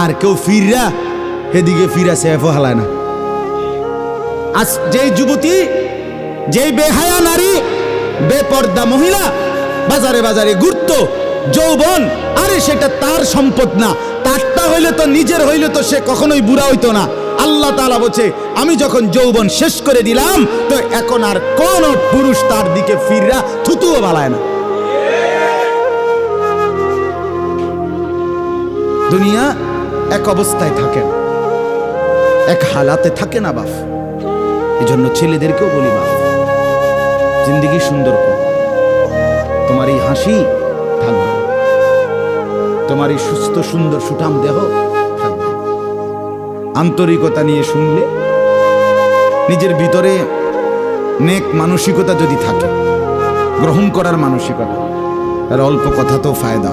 আর কেউ ফিররা এদিকে ফিরা সেফও হালায় না। আজ যেই যুবতী, যেই বেহায়া নারী, বেপর্দা মহিলা, বাজারে বাজারে ঘুরত, যৌবন, আরে সেটা তার সম্পদ না। তারটা হইলে তো নিজের হইলে তো সে কখনোই বুড়া হইতো না। আল্লাহ তাআলা বলছে, আমি যখন যৌবন শেষ করে দিলাম, তো এখন আর কোন পুরুষ তার দিকে ফিররা, থুতুও বালায় না। দুনিয়া এক অবস্থায় থাকে না এক হালাতে থাকে না বাপ এই জন্য ছেলেদেরকেও বলি বাপ জিন্দিগি সুন্দর তোমার এই হাসি থাকবে। তোমার এই সুস্থ, সুন্দর, সুঠাম দেহ থাকবে। আন্তরিকতা নিয়ে শুনলে নিজের ভিতরে নেক মানসিকতা যদি থাকে, গ্রহণ করার মানসিকতা, তার অল্প কথা তো ফায়দা।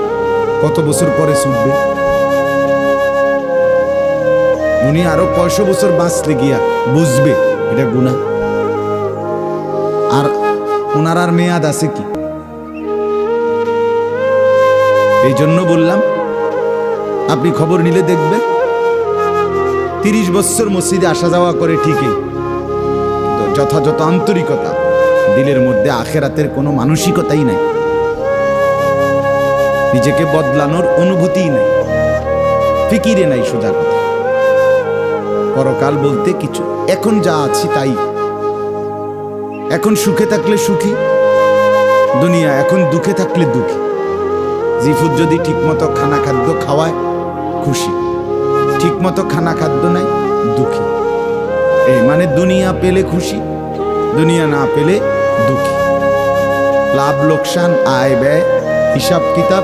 কত বছর পরে ছুটবে? উনি আরও কয়শো বছর বাঁচলে গিয়া বুঝবে এটা গুণা আর ওনার আর মেয়াদ আছে কি? এই জন্য বললাম, আপনি খবর নিলে দেখবেন। তিরিশ বছর মসজিদে আসা যাওয়া করে ঠিকই। যথাযথ আন্তরিকতা দিলের মধ্যে আখেরাতের কোনো মানসিকতাই নাই। নিজেকে বদলানোর অনুভূতিই নেই। ফিকিরে নাই সোজা কথা। পরকাল বলতে কিছু। এখন যা আছি তাই। এখন সুখে থাকলে সুখী। দুনিয়া এখন দুঃখে থাকলে দুঃখী। জিফুদ যদি ঠিকমতো খানা খাদ্য খাওয়ায়, খুশি। ঠিকমতো খানা খাদ্য নাই দুঃখী। এই মানে দুনিয়া পেলে খুশি, দুনিয়া না পেলে দুঃখী। লাভ, লোকসান, আয়, ব্যয়, হিসাব, কিতাব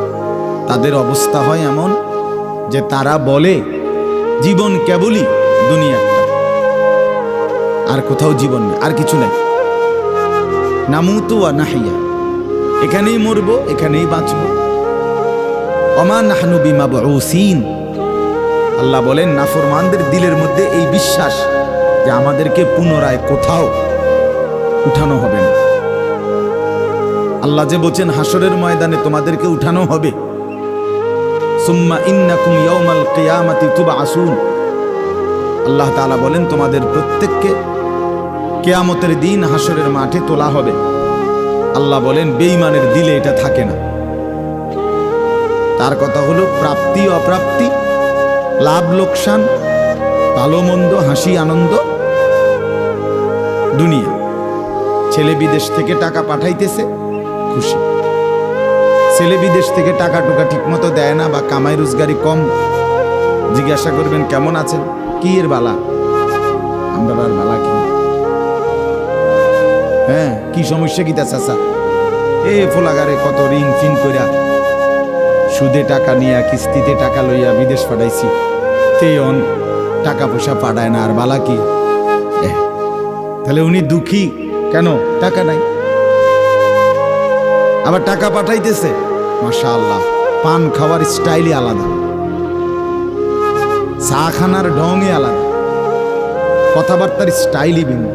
তাদের অবস্থা হয় এমন যে তারা বলে, জীবন কেবলই দুনিয়াটা। আর কোথাও জীবন নেই, আর কিছু নেই। নামুতু ওয়া নাহিয়া। এখানেই মরব, এখানেই বাঁচব। অমা নাহনু বিমা বউসিন। আল্লাহ বলেন, নাফরমানদের দিলের মধ্যে এই বিশ্বাস যে আমাদেরকে পুনরায় কোথাও উঠানো হবে না। আল্লাহ যে বলছেন হাসরের ময়দানে তোমাদেরকে উঠানো হবে। সুম্মা ইন্নাকুম ইয়াউমাল কিয়ামাতি তুবআসুন আল্লাহ তাআলা বলেন, তোমাদের প্রত্যেককে কেয়ামতের দিন হাসরের মাঠে তোলা হবে। আল্লাহ বলেন, বেঈমানের দিলে এটা থাকে না। তার কথা হলো, প্রাপ্তি, অপ্রাপ্তি, লাভ, লোকসান, ভালো, মন্দ, হাসি, আনন্দ, দুনিয়া। ছেলে বিদেশ থেকে টাকা পাঠাইতেছে, খুশি। ছেলে বিদেশ থেকে টাকা টুকা ঠিক মতো দেয় না বা কামাই রোজগারি কম, জিজ্ঞাসা করবেন, কেমন আছেন? কি এর বালা? আমরা আর বালা কি? হ্যাঁ কি সমস্যা কি তা, চাচা? এ ফোলাগারে কত রিং ফিং কইরা সুদে টাকা নিয়া, কিস্তিতে টাকা লইয়া বিদেশ পাঠাইছি। তে অন টাকা পয়সা পাঠায় না, আর বালা কি? তাহলে উনি দুঃখী। কেন? টাকা নাই। আবার টাকা পাঠাইতেছে। মাশা আল্লাহ পান খাওয়ার স্টাইলই আলাদা। চা খানার ঢংই আলাদা। কথাবার্তার স্টাইলই ভিন্ন।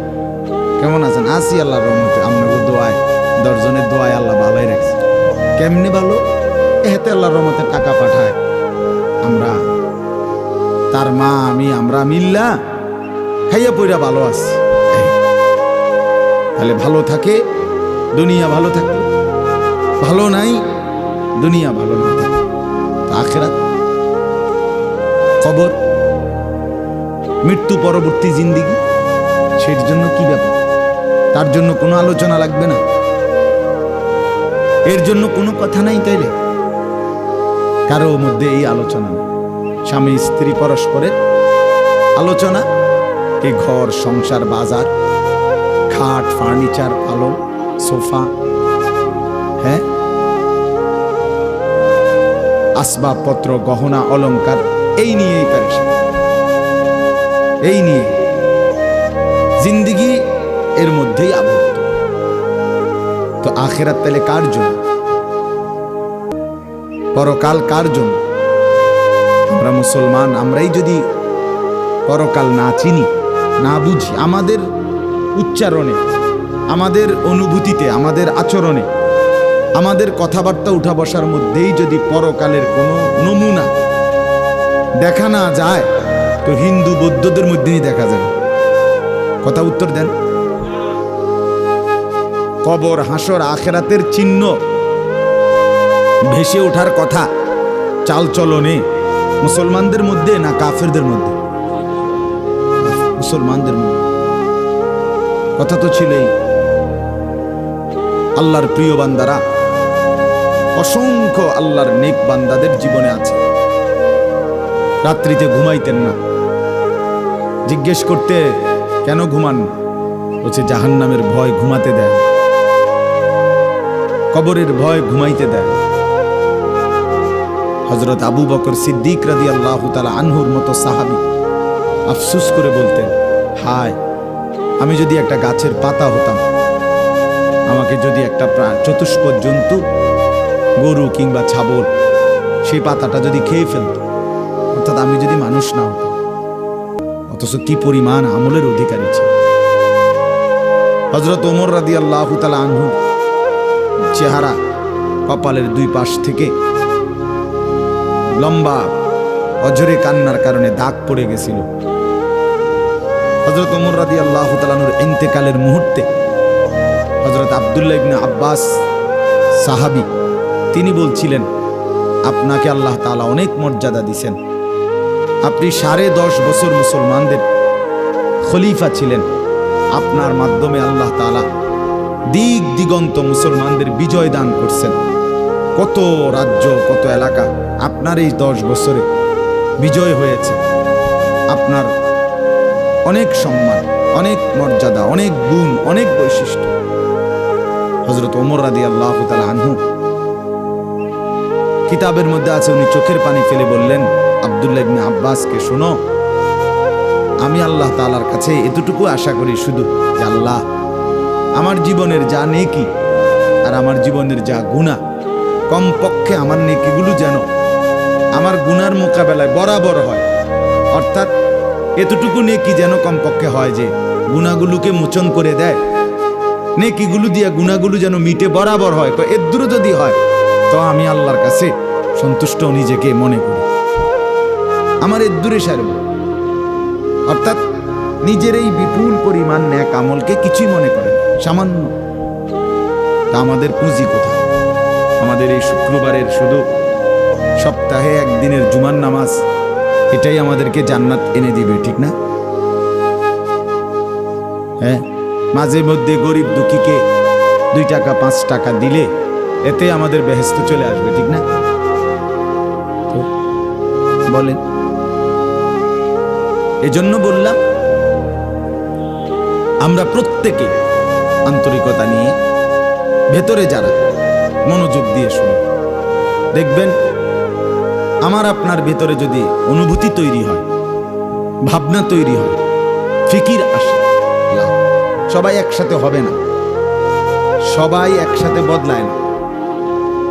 কেমন আছেন? আসি আল্লাহ রহমতে আপনাকে দোয়ায়, দশজনের দোয়ায় আল্লাহ ভালোই রাখছে। কেমনি ভালো? এতে আল্লাহ রহমতে টাকা পাঠায়। আমরা, তার মা, আমি, আমরা মিল্লা খাইয়া পইরা ভালো আছি। তাহলে ভালো থাকে, দুনিয়া ভালো থাকে। ভালো নাই দুনিয়া ভালো না। থাকে আখেরাত খবর মৃত্যু পরবর্তী জিন্দিগি, সের জন্য কি ব্যাপার? তার জন্য কোনো আলোচনা লাগবে না। এর জন্য কোনো কথা নাই তাইলে। কারও মধ্যে এই আলোচনা স্বামী স্ত্রী পরস্পরের আলোচনা এই ঘর, সংসার, বাজার, খাট, ফার্নিচার পালং সোফা আসবাবপত্র, গহনা, অলংকার, এই নিয়েই প্যারেশান এই নিয়ে জিন্দিগি এর মধ্যেই আবদ্ধ। তো আখেরাত তাহলে কার জন্য? পরকাল কার জন্য? আমরা মুসলমান, আমরাই যদি পরকাল না চিনি, না বুঝি, আমাদের উচ্চারণে, আমাদের অনুভূতিতে, আমাদের আচরণে আমাদের কথাবার্তা উঠা বসার মধ্যেই যদি পরকালের কোনো নমুনা দেখা না যায়, তো হিন্দু বৌদ্ধদের মধ্যেই দেখা যায়। কথা উত্তর দেন। কবর, হাসর, আখেরাতের চিহ্ন ভেসে ওঠার কথা, চালচলনে মুসলমানদের মধ্যে না কাফেরদের মধ্যে? মুসলমানদের মধ্যে। কথা তো ছিলই। আল্লাহর প্রিয় বান্দারা অসংখ্য আল্লাহর নেক বান্দাদের জীবনে আছে। রাত্রিতে ঘুমাইতেন না। জিজ্ঞেস করতে, কেন ঘুমান? না বলছে, জাহান্নামের ভয় ঘুমাতে দেয়। কবরের ভয় ঘুমাইতে দেয়। হজরত আবু বকর সিদ্দিক রাদি আল্লাহ তালা আনহুর মতো সাহাবি আফসুস করে বলতেন, হায়, আমি যদি একটা গাছের পাতা হতাম, আমাকে যদি একটা চতুষ্পদ জন্তু গরু কিংবা ছাগল, সেই পাতাটা যদি খেয়ে ফেলত, অর্থাৎ আমি যদি মানুষ না হতাম, অথচ কি পরিমাণ আমলের অধিকারী ছিল হজরত ওমর রাদি আল্লাহ তালা আনহু, চেহারা কপালের দুই পাশ থেকে লম্বা অজরে কান্নার কারণে দাগ পড়ে গেছিল। হজরত ওমর রাদি আল্লাহ তালানুর ইন্তেকালের মুহূর্তে হজরত আবদুল্লাহ ইবনে আব্বাস, সাহাবি তিনি বলছিলেন, আপনাকে আল্লাহ তাআলা অনেক মর্যাদা দিছেন। আপনি সাড়ে দশ বছর মুসলমানদের খলিফা ছিলেন। আপনার মাধ্যমে আল্লাহ তাআলা দিক দিগন্ত মুসলমানদের বিজয় দান করছেন। কত রাজ্য, কত এলাকা আপনার এই দশ বছরে বিজয় হয়েছে। আপনার অনেক সম্মান, অনেক মর্যাদা, অনেক গুণ, অনেক বৈশিষ্ট্য। হজরত ওমর রাদি আল্লাহ তালা আনহু কিতাবের মধ্যে আছে, উনি চোখের পানি ফেলে বললেন, আবদুল্লাহ ইবনে আব্বাসকে শোনো। আমি আল্লাহ তাআলার কাছে এতটুকু আশা করি শুধু যে আল্লাহ আমার জীবনের যা নেকি আর আমার জীবনের যা গুণা কমপক্ষে আমার নেকিগুলো যেন আমার গুনার মোকাবেলায় বরাবর হয়। অর্থাৎ এতটুকু নেকি যেন কমপক্ষে হয় যে গুণাগুলোকে মোচন করে দেয়। নেকিগুলো দিয়ে গুণাগুলো যেন মিটে বরাবর হয়। তো এদ্দুর যদি হয়। তো আমি আল্লাহর কাছে সন্তুষ্ট নিজেকে মনে করি। আমার এর দূরে সারব। অর্থাৎ নিজের এই বিপুল পরিমাণ ন্যাক আমলকে কিছুই মনে করে সামান্য। তা আমাদের পুঁজি কোথায়? আমাদের এই শুক্রবারের শুধু সপ্তাহে একদিনের জুমার নামাজ, এটাই আমাদেরকে জান্নাত এনে দিবে, ঠিক না? হ্যাঁ মাঝে মধ্যে গরিব দুঃখীকে দুই টাকা, পাঁচ টাকা দিলে এতে আমাদের বেহেস্ত চলে আসবে, ঠিক না? বলেন। এজন্য বললাম, আমরা প্রত্যেকে আন্তরিকতা নিয়ে ভেতরে যারা মনোযোগ দিয়ে শুনি, দেখবেন আমার আপনার ভেতরে যদি অনুভূতি তৈরি হয়, ভাবনা তৈরি হয়, ফিকির আসে সবাই একসাথে হবে না। সবাই একসাথে বদলায় না।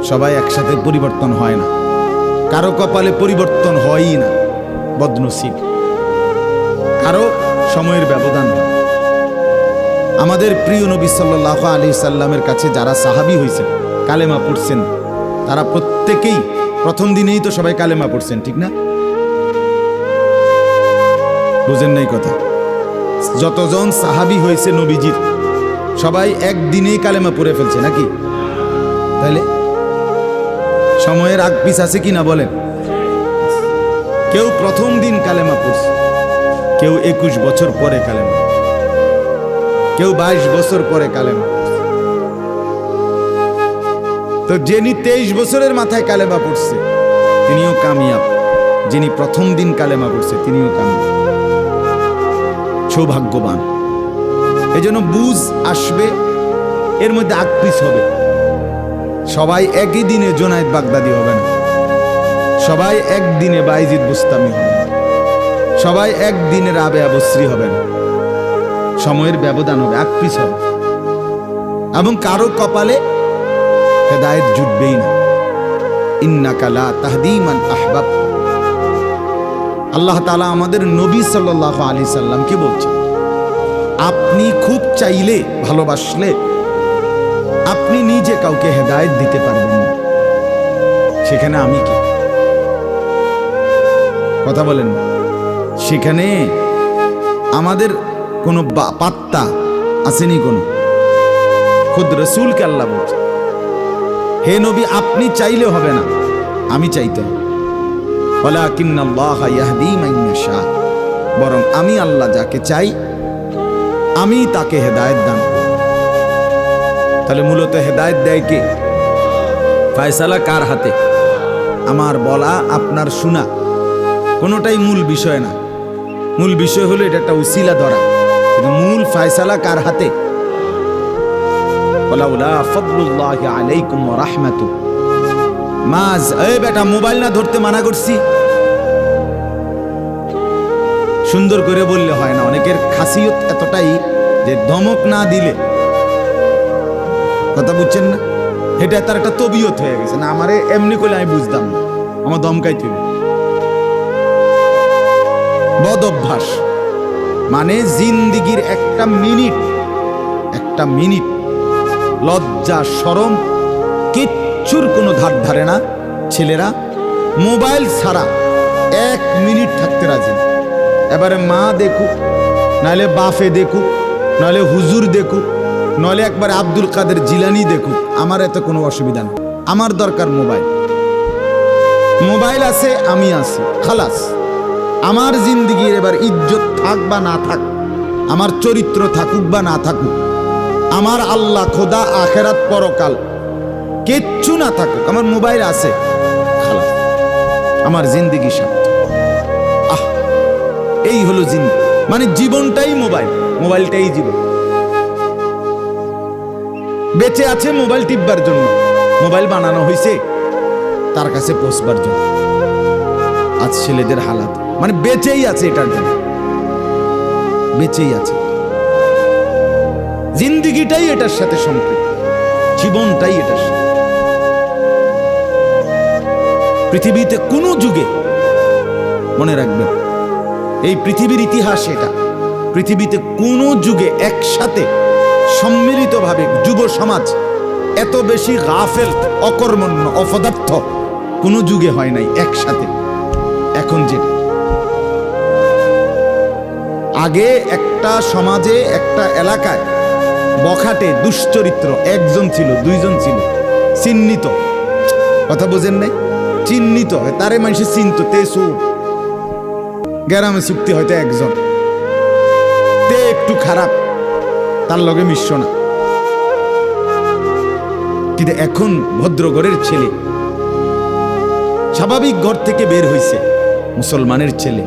সবাই একসাথে পরিবর্তন হয় না। কারও কপালে পরিবর্তন হয়ই না, বদনসিব। কারও সময়ের ব্যবধান আমাদের প্রিয় নবী সাল্লাহ আলি সাল্লামের কাছে যারা সাহাবি হয়েছেন কালেমা পড়ছেন, তারা প্রত্যেকেই প্রথম দিনেই তো সবাই কালেমা পড়ছেন, ঠিক না? বুঝেন নাই কথা? যতজন সাহাবি হয়েছে নবীজির, সবাই একদিনেই কালেমা পড়ে ফেলছে, নাকি? তাহলে সময়ের আগ পিছ আছে কি না বলেন। কেউ প্রথম দিন কালেমা পড়ছে, কেউ একুশ বছর পরে কালেমা কেউ বাইশ বছর পরে কালেমা তো যিনি তেইশ বছরের মাথায় কালেমা পড়ছে, তিনিও কামিয়াব। যিনি প্রথম দিন কালেমা পড়ছে, তিনিও কামিয়াব। সৌভাগ্যবান। এই জন্য বুঝ আসবে, এর মধ্যে আকপিস হবে। সবাই একই দিনে জোনায়েদ বাগদাদি হবে না সবাই একদিনে বাইজিদ বুস্তামি হবে সবাই একদিনে রাবে আবশ্রী হবেন। সময়ের ব্যবধান হবে আকপিস হবে। এবং কারও কপালে হেদায়েত জুটবেই না। ইন্নাকালা তাহদিমান আহবাব। আল্লাহ তালা আমাদের নবী সাল্লাহ আলি সাল্লামকে বলছেন, আপনি খুব চাইলে, ভালোবাসলে আপনি নিজে কাউকে হেদায়েত দিতে পারবেন না। সেখানে আমি কি? কথা বলেন। সেখানে আমাদের কোনো পাত্তা আসেনি কোনো। খুদ রসুলকে আল্লাহ বলছে। হে নবী, আপনি চাইলে হবে না। আমি চাইতে। বরং আমি আল্লাহ যাকে চাই, আমি তাকে হেদায়েত দান তাহলে মূলত হেদায়েত দেয় কে? ফায়সালা কার হাতে? আমার বলা, আপনার শোনা। কোনোটাই মূল বিষয় না। মূল বিষয় হলো এটা একটা উসিলা ধরা। কিন্তু মূল ফায়সালা কার হাতে? আলাইকুম বেটা, মোবাইল না ধরতে মানা করছি? সুন্দর করে বললে হয় না। অনেকের খাসিয়ত এতটাই যে ধমক না দিলে কথা বুঝছেন না? এটা তার একটা তবিয়ত হয়ে গেছে। না, আমারে এমনি করলে আমি বুঝতাম না। আমার দমকাই তুই বদ অভ্যাস মানে জিন্দিগির একটা মিনিট একটা মিনিট। লজ্জা সরম কিচ্ছুর কোনো ধার ধারে না। ছেলেরা, মোবাইল ছাড়া এক মিনিট থাকতে রাজি এবারে মা দেখুক, নাহলে বাফে দেখুক, নাহলে হুজুর দেখুক নলে একবার আব্দুল কাদের জিলানি দেখুক, আমার এত কোনো অসুবিধা নেই। আমার দরকার মোবাইল। মোবাইল আছে, আমি আছি, খালাস। আমার জিন্দিগির এবার ইজ্জত থাক বা না থাক, আমার চরিত্র থাকুক বা না থাকুক, আমার আল্লাহ খোদা আখেরাত পরকাল কিচ্ছু না থাকুক, আমার মোবাইল আছে, খালাস। আমার জিন্দিগি সার্থক আহ, এই হলো জিন্দি মানে জীবনটাই মোবাইল, মোবাইলটাই জীবন। বেঁচে আছে মোবাইল টিপবার জন্য। মোবাইল বানানো হয়েছে তার কাছে পৌঁছবার জন্য। আজ ছেলেদের হালাত। মানে বেঁচেই আছে এটার জন্য। বেঁচেই আছে। জিন্দিগিটাই এটার সাথে সম্পৃক্ত। জীবনটাই এটার সাথে। পৃথিবীতে কোনো যুগে, মনে রাখবেন, এই পৃথিবীর ইতিহাস এটা। পৃথিবীতে কোনো যুগে একসাথে সম্মিলিতভাবে যুব সমাজ এত বেশি গাফেল, অকর্মণ্য, অপদার্থ কোনো যুগে হয় নাই একসাথে। এখন যেটা আগে একটা সমাজে, একটা এলাকায় বখাটে, দুশ্চরিত্র, একজন ছিল, দুইজন ছিল, চিহ্নিত। কথা বোঝেন নাই? চিহ্নিত। তারে মানুষের চিন্ত, তে সুর গ্যারামে চুক্তি হয়তো একজন। তে একটু খারাপ। তার লগে মিশ্র না। কিন্তু এখন ভদ্রগড়ের ছেলে। স্বাভাবিক ঘর থেকে বের হইছে মুসলমানের ছেলে।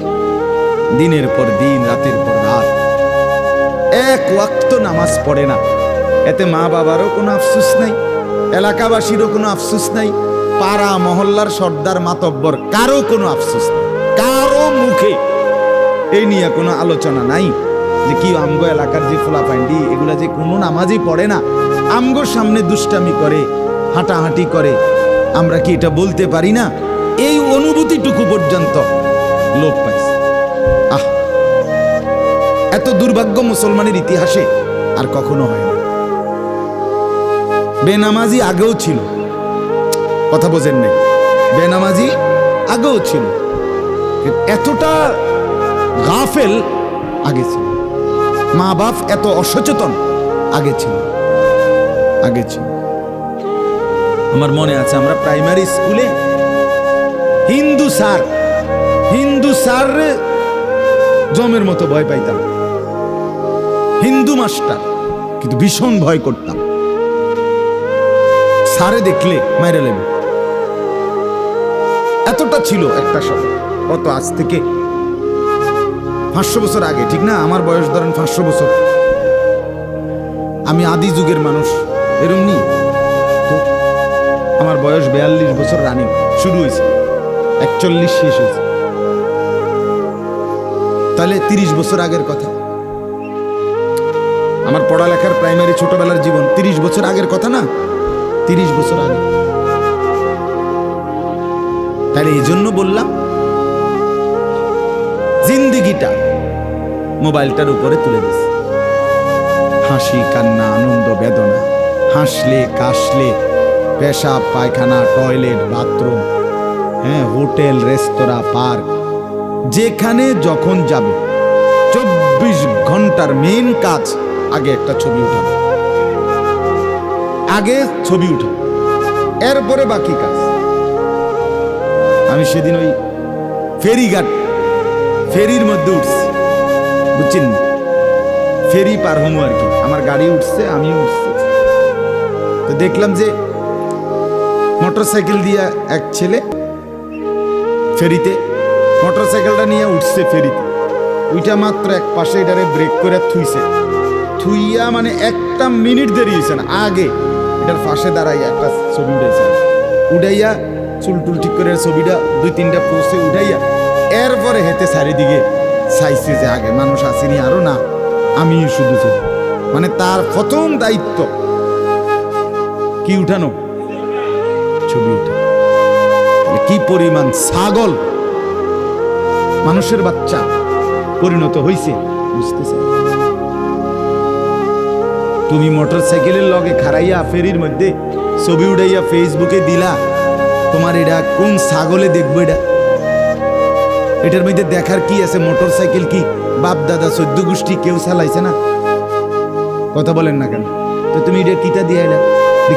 দিনের পর দিন, রাতের পর রাত। এক ওয়াক্ত নামাজ পড়ে না। এতে মা বাবারও কোনো আফসুস নাই, এলাকাবাসীরও কোনো আফসুস নাই, পাড়া মহল্লার সর্দার মাতব্বর কারও কোনো আফসোস নাই, কারও মুখে। এই নিয়ে কোনো আলোচনা নাই। যে কি আমগো এলাকার যে ফোলাফাইন্ডি এগুলা যে কোনো নামাজই পড়ে না আমগোর সামনে দুষ্টামি করে, হাঁটাহাঁটি করে, আমরা কি এটা বলতে পারি না? এই অনুভূতিটুকু পর্যন্ত লোক পাইছে। আহ! এত দুর্ভাগ্য মুসলমানের ইতিহাসে আর কখনো হয় না। বেনামাজি আগেও ছিল। কথা বোঝেন নাই। বেনামাজি আগেও ছিল। এতটা গাফেল আগে ছিল। মা বাপ এত অসচেতন। আগে ছিল। আগে ছিল। আমার মনে আছে, আমরা প্রাইমারি স্কুলে হিন্দু স্যার হিন্দু স্যার জমের মতো ভয় পাইতাম। হিন্দু মাস্টার, কিন্তু ভীষণ ভয় করতাম। সারে দেখলে মাইরে লেবে। এতটা ছিল একটা সময় কত আজ থেকে পাঁচশো বছর আগে, ঠিক না? আমার বয়স ধরেন পাঁচশো বছর। আমি আদি যুগের মানুষ এরম নি আমার বয়স বিয়াল্লিশ বছর রানিং শুরু হয়েছে। একচল্লিশ শেষ হয়েছে। তাহলে তিরিশ বছর আগের কথা। আমার পড়ালেখার প্রাইমারি ছোটবেলার জীবন, তিরিশ বছর আগের কথা না? তিরিশ বছর আগে। তাহলে এই জন্য বললাম, জিন্দিগিটা মোবাইলটার উপরে তুলে দিস। হাসি, কান্না, আনন্দ, বেদনা, হাসলে, কাশলে পেশাব পায়খানা, টয়লেট, বাথরুম হ্যাঁ হোটেল, রেস্তোরাঁ, পার্ক, যেখানে যখন যাবে, চব্বিশ ঘণ্টার মেন কাজ আগে একটা ছবি উঠানো আগে ছবি উঠানো এরপরে বাকি কাজ। আমি সেদিন ওই ফেরিঘাট, ফেরির মধ্যে উঠছি। বুঝছেন ফেরি পার হমু আর কি। আমার গাড়ি উঠছে আমি উঠছি। তো দেখলাম যে মোটর সাইকেল দিয়া এক ছেলে ফেরিতে মোটর সাইকেলটা নিয়ে উঠছে ফেরিতে। ওইটা মাত্র এক পাশে এটারে ব্রেক করে থুইছে। থুইয়া মানে একটা মিনিট দেরি হয়েছে না, আগে এটার পাশে দাঁড়াইয়া একটা ছবি উঠেছে উঠাইয়া চুল টুল ঠিক করে ছবিটা দুই তিনটা পোস্টে উঠাইয়া, এরপরে হেতে চারিদিকে চাইছে যে আগে মানুষ আসেনি, আরও না আমি শুধু মানে তার প্রথম দায়িত্ব। কি উঠানো? ছবি কি পরিমাণ ছাগল? মানুষের বাচ্চা পরিণত বুঝতেছে তুমি মোটর সাইকেলের লগে খারাইয়া ফেরির মধ্যে ছবি উঠাইয়া ফেসবুকে দিলা, তোমার এটা কোন ছাগলে দেখব এটা? এটার মধ্যে দেখার কি আছে? মোটর সাইকেল কি? বাপ, দাদা সদ্য গোষ্ঠী কেউ চালাইছে না? কথা বলেন না কেন? তো তুমি এটা কিটা দিয়ে এলা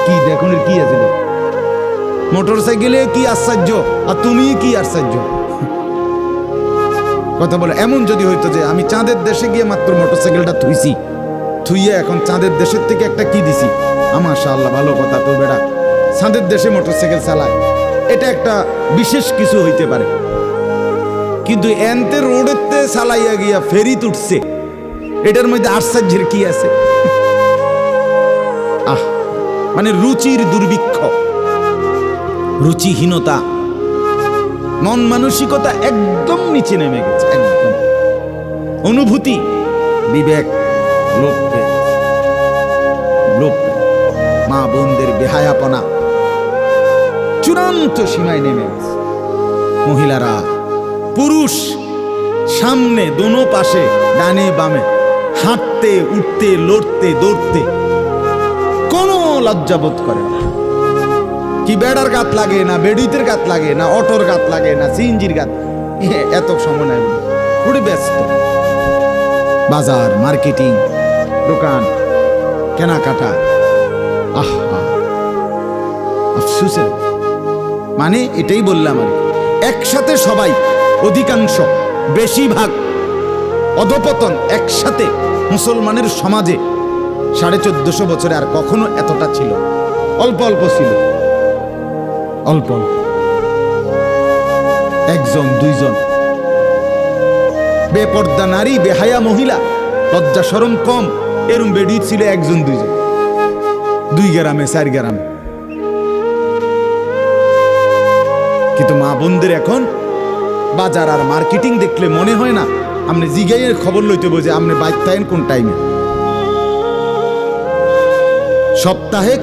কি দেখুন কি আছে? মোটর সাইকেলে কি আশ্চর্য? আর তুমি কি আশ্চর্য? কথা বলে, এমন যদি হইতো যে আমি চাঁদের দেশে গিয়ে মাত্র মোটরসাইকেলটা থুইছি, থুইয়ে এখন চাঁদের দেশের থেকে একটা কি দিছি? আমার আল্লাহ ভালো কথা তো বেড়া চাঁদের দেশে মোটর সাইকেল চালায়। এটা একটা বিশেষ কিছু হইতে পারে। কিন্তু এনতে রোডেতে চালাইয়া গিয়া ফেরি তুটছে এটার মধ্যে আশ্চর্যের কি আছে আহ মানে রুচির দুর্ভিক্ষ, রুচিহীনতা মন মানসিকতা একদম নিচে নেমে গেছে, একদম অনুভূতি, বিবেক। লোপ পেয়ে। মা বোনদের বেহায়াপনা, চূড়ান্ত সীমায় নেমে গেছে মহিলারা পুরুষ সামনে, দোনো পাশে, ডানে, বামে, হাঁটতে, উঠতে, লড়তে, দৌড়তে, কোনো লজ্জাবোধ করে না। কি বেড়ার গাত লাগে, না বেডুইতের গাত লাগে, না অটোর গাত লাগে, না সিএনজির গাত এত বলে। পুরো ব্যস্ত। বাজার, মার্কেটিং, দোকান, কেনাকাটা, আহ, আফসুসের। মানে এটাই বললাম আর একসাথে সবাই অধিকাংশ, বেশিরভাগ অধপতন একসাথে মুসলমানের সমাজে সাড়ে চোদ্দশো বছরে আর কখনো এতটা ছিল। অল্প অল্প ছিল। অল্প একজন, দুইজন। বেপর্দা নারী, বেহায়া মহিলা, লজ্জা সরম কম, এরম বেডি ছিল একজন, দুইজন। দুই গ্রামে, চার গ্রামে। কিন্তু মা বোনদের এখন বাজার আর মার্কেটিং দেখলে মনে হয় না? আপনি জিগাইয়ের খবর লইতে বোঝে আপনি বাইক কোন টাইমে সপ্তাহে